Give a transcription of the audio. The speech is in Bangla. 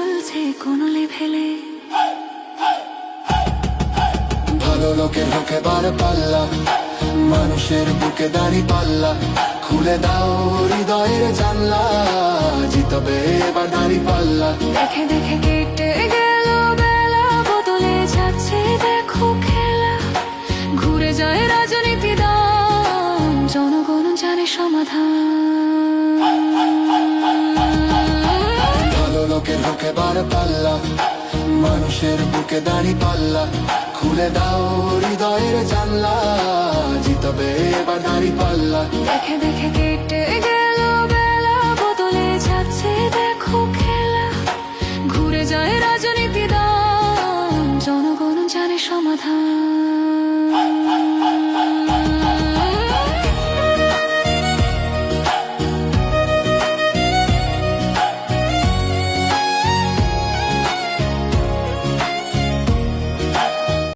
চলছে কোন লেভেলে। ভালো লোকের হকে বার পাল্লা মানুষের বুকে দাড়ি পাল্লা খুলে দাও হৃদয়ের জানলা জিতবে এবার দাড়ি পাল্লা। দেখে দেখে কেটে গেল বেলা বদলে যাচ্ছে দেখো খেলা। ঘুরে যায় রাজনীতি দাও জনগণ জানে সমাধান। লোকের হোকে বার পাল্লা। মানুষের বুকে দাঁড়ি পাল্লা। খুলে দাও হৃদয়ের জানলা। জিতবে এবার দাঁড়ি পাল্লা। দেখে দেখে কেটে গেল বেলা। বদলে যাচ্ছে দেখো খেলা। ঘুরে যায় রাজনীতি দাম জনগণ জানে সমাধান।